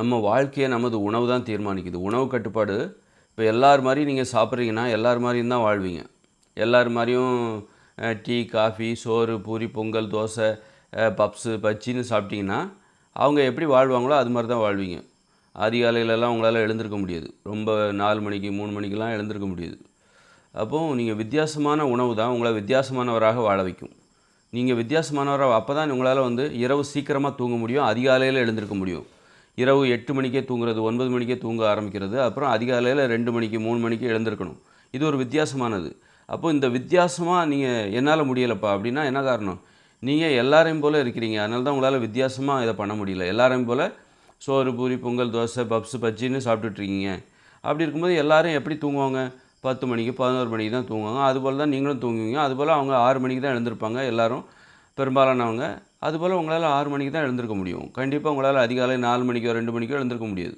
நம்ம வாழ்க்கையை நமது உணவு தான் தீர்மானிக்குது. உணவு கட்டுப்பாடு இப்போ எல்லார் மாதிரி நீங்கள் சாப்பிட்றீங்கன்னா எல்லார் மாதிரியும் தான் வாழ்வீங்க. எல்லார் மாதிரியும் டீ காஃபி சோறு பூரி பொங்கல் தோசை பப்ஸு பச்சின்னு சாப்பிட்டீங்கன்னா அவங்க எப்படி வாழ்வாங்களோ அது மாதிரி தான் வாழ்வீங்க. அதிகாலையிலலாம் உங்களால் எழுந்திருக்க முடியாது. ரொம்ப நாலு மணிக்கு மூணு மணிக்கெலாம் எழுந்திருக்க முடியாது. அப்போது நீங்கள் வித்தியாசமான உணவு தான் உங்களை வித்தியாசமானவராக வாழ வைக்கும். நீங்கள் வித்தியாசமானவராக அப்போ தான் உங்களால் வந்து இரவு சீக்கிரமாக தூங்க முடியும் அதிகாலையில் எழுந்திருக்க முடியும். இரவு எட்டு மணிக்கே தூங்குறது ஒன்பது மணிக்கே தூங்க ஆரம்பிக்கிறது அப்புறம் அதிகாலையில் ரெண்டு மணிக்கு மூணு மணிக்கு எழுந்திருக்கணும். இது ஒரு வித்தியாசமானது. அப்போ இந்த வித்தியாசமாக நீங்கள் என்னால் முடியலப்பா அப்படின்னா என்ன காரணம்? நீங்கள் எல்லாரையும் போல் இருக்கிறீங்க. அதனால தான் உங்களால் வித்தியாசமாக இதை பண்ண முடியல. எல்லாரையும் போல் சோறு பூரி பொங்கல் தோசை பப்ஸு பஜ்ஜின்னு சாப்பிட்டுட்ருக்கீங்க அப்படி இருக்கும்போது எல்லோரும் எப்படி தூங்குவாங்க? பத்து மணிக்கு பதினோரு மணிக்கு தான் தூங்குவாங்க. அதுபோல் தான் நீங்களும் தூங்குவீங்க. அதுபோல் அவங்க ஆறு மணிக்கு தான் எழுந்திருப்பாங்க. எல்லோரும் பெரும்பாலானவங்க அதுபோல் உங்களால் ஆறு மணிக்கு தான் எழுந்திருக்க முடியும். கண்டிப்பாக உங்களால் அதிகாலை நாலு மணிக்கோ ரெண்டு மணிக்கோ எழுந்திருக்க முடியாது.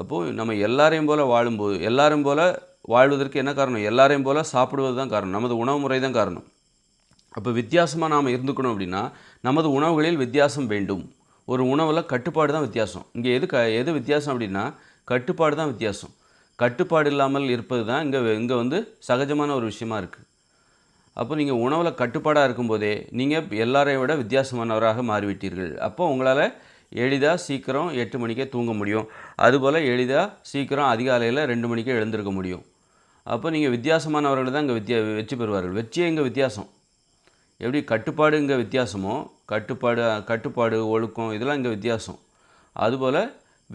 அப்போது நம்ம எல்லாரையும் போல் வாழும்போது எல்லாரும் போல் வாழ்வதற்கு என்ன காரணம்? எல்லாரையும் போல் சாப்பிடுவது தான் காரணம். நமது உணவு முறை தான் காரணம். அப்போ வித்தியாசமாக நாம் இருந்துக்கணும் அப்படின்னா நமது உணவுகளில் வித்தியாசம் வேண்டும். ஒரு உணவில் கட்டுப்பாடு தான் வித்தியாசம். இங்கே எது க எது வித்தியாசம் அப்படின்னா கட்டுப்பாடு தான் வித்தியாசம். கட்டுப்பாடு இல்லாமல் இருப்பது தான் இங்கே இங்கே வந்து சகஜமான ஒரு விஷயமா இருக்குது அப்போ நீங்கள் உணவில் கட்டுப்பாடாக இருக்கும்போதே நீங்கள் எல்லாரையும் விட வித்தியாசமானவராக மாறிவிட்டீர்கள். அப்போ உங்களால் எளிதாக சீக்கிரம் எட்டு மணிக்கே தூங்க முடியும். அதுபோல் எளிதாக சீக்கிரம் அதிகாலையில் ரெண்டு மணிக்கே எழுந்திருக்க முடியும். அப்போ நீங்கள் வித்தியாசமானவர்கள் தான் இங்கே வித்தியா வெற்றி பெறுவார்கள். வெற்றியே இங்கே வித்தியாசம். எப்படி கட்டுப்பாடு இங்கே வித்தியாசமோ கட்டுப்பாடு கட்டுப்பாடு ஒழுக்கம் இதெல்லாம் இங்கே வித்தியாசம். அதுபோல்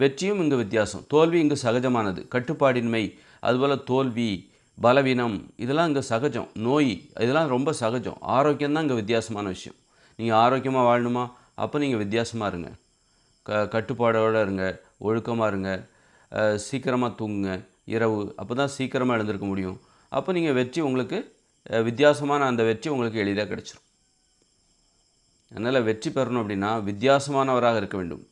வெற்றியும் இங்கே வித்தியாசம். தோல்வி இங்கே சகஜமானது. கட்டுப்பாடின்மை அதுபோல் தோல்வி பலவீனம் இதெல்லாம் இங்கே சகஜம். நோய் இதெல்லாம் ரொம்ப சகஜம். ஆரோக்கியம் தான் இங்கே வித்தியாசமான விஷயம். நீங்கள் ஆரோக்கியமாக வாழணுமா? அப்போ நீங்கள் வித்தியாசமாக இருங்க. க கட்டுப்பாடோடு இருங்க. ஒழுக்கமாக இருங்க. சீக்கிரமாக தூங்குங்க. இரவு. அப்போ தான் சீக்கிரமாக எழுந்திருக்க முடியும். அப்போ நீங்கள் வெற்றி உங்களுக்கு வித்தியாசமான அந்த வெற்றி உங்களுக்கு எளிதாக கிடச்சிரும். அதனால் வெற்றி பெறணும் அப்படின்னா வித்தியாசமானவராக இருக்க வேண்டும்.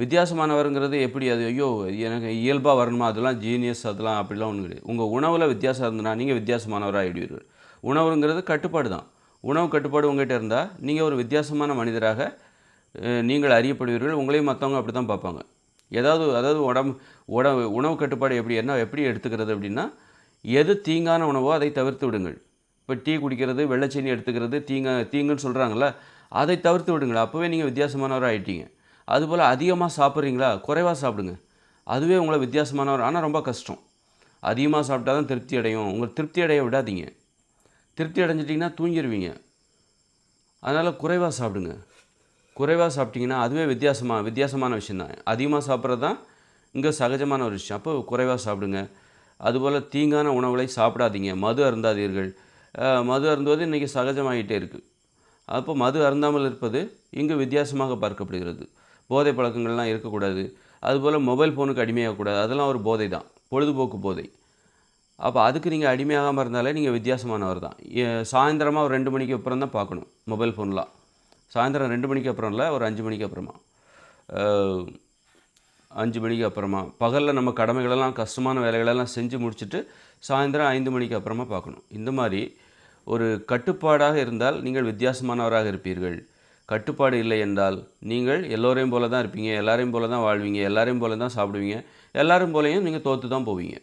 வித்தியாசமானவருங்கிறது எப்படி? அது ஐயோ எனக்கு இயல்பாக வரணுமா? அதெல்லாம் ஜீனியஸ் அதெல்லாம் அப்படிலாம் ஒன்று கிடையாது. உங்கள் உணவில் வித்தியாசம் இருந்ததுன்னா நீங்கள் வித்தியாசமானவராக ஆகிடுவீர்கள் உணவுங்கிறது கட்டுப்பாடு தான். உணவு கட்டுப்பாடு உங்கள்கிட்ட இருந்தால் நீங்கள் ஒரு வித்தியாசமான மனிதராக நீங்கள் அறியப்படுவீர்கள். உங்களையும் மற்றவங்க அப்படி தான் பார்ப்பாங்க. ஏதாவது அதாவது உடம்பு உடம்பு உணவு கட்டுப்பாடு எப்படி என்ன எப்படி எடுத்துக்கிறது அப்படின்னா எது தீங்கான உணவோ அதை தவிர்த்து விடுங்கள். இப்போ டீ குடிக்கிறது வெள்ளைச்சீனி எடுத்துக்கிறது தீங்க தீங்குன்னு சொல்கிறாங்களா அதை தவிர்த்து விடுங்கள். அப்போவே நீங்கள் வித்தியாசமானவராக ஆகிட்டீங்க அதுபோல் அதிகமாக சாப்பிட்றீங்களா? குறைவாக சாப்பிடுங்க. அதுவே உங்களை வித்தியாசமானவர். ஆனால் ரொம்ப கஷ்டம். அதிகமாக சாப்பிட்டா தான் திருப்தி அடையும். உங்களை திருப்தி அடைய விடாதீங்க. திருப்தி அடைஞ்சிட்டிங்கன்னா தூங்கிடுவீங்க அதனால் குறைவாக சாப்பிடுங்க. குறைவாக சாப்பிட்டீங்கன்னா அதுவே வித்தியாசமாக வித்தியாசமான விஷயந்தான் அதிகமாக சாப்பிட்றது தான் இங்கே சகஜமான ஒரு விஷயம். அப்போ குறைவாக சாப்பிடுங்க. அதுபோல் தீங்கான உணவுகளை சாப்பிடாதீங்க. மது அருந்தாதீர்கள். மது அருந்துவது இன்றைக்கி சகஜமாகிட்டே இருக்குது அப்போ மது அருந்தாமல் இருப்பது இங்கு வித்தியாசமாக பார்க்கப்படுகிறது. போதை பழக்கங்கள்லாம் இருக்கக்கூடாது. அதுபோல் மொபைல் ஃபோனுக்கு அடிமையாகக்கூடாது. அதெல்லாம் ஒரு போதை தான் பொழுதுபோக்கு போதை. அப்போ அதுக்கு நீங்கள் அடிமையாகாமல் இருந்தாலே நீங்கள் வித்தியாசமானவர் தான். சாயந்தரமாக ஒரு ரெண்டு மணிக்கு அப்புறம் தான் பார்க்கணும் மொபைல் ஃபோன்லாம் சாயந்தரம் ரெண்டு மணிக்கு அப்புறம் இல்லை ஒரு அஞ்சு மணிக்கு அப்புறமா. அஞ்சு மணிக்கு அப்புறமா. பகலில் நம்ம கடமைகளெல்லாம் கஷ்டமான வேலைகளெல்லாம் செஞ்சு முடிச்சுட்டு சாயந்தரம் ஐந்து மணிக்கு அப்புறமா பார்க்கணும். இந்த மாதிரி ஒரு கட்டுப்பாடாக இருந்தால் நீங்கள் வித்தியாசமானவராக இருப்பீர்கள். கட்டுப்பாடு இல்லை என்றால் நீங்கள் எல்லோரையும் போல தான் இருப்பீங்க எல்லாரையும் போல தான் வாழ்வீங்க எல்லாரையும் போல தான் சாப்பிடுவீங்க எல்லாரும் போலையும் நீங்கள் தோற்று தான் போவீங்க.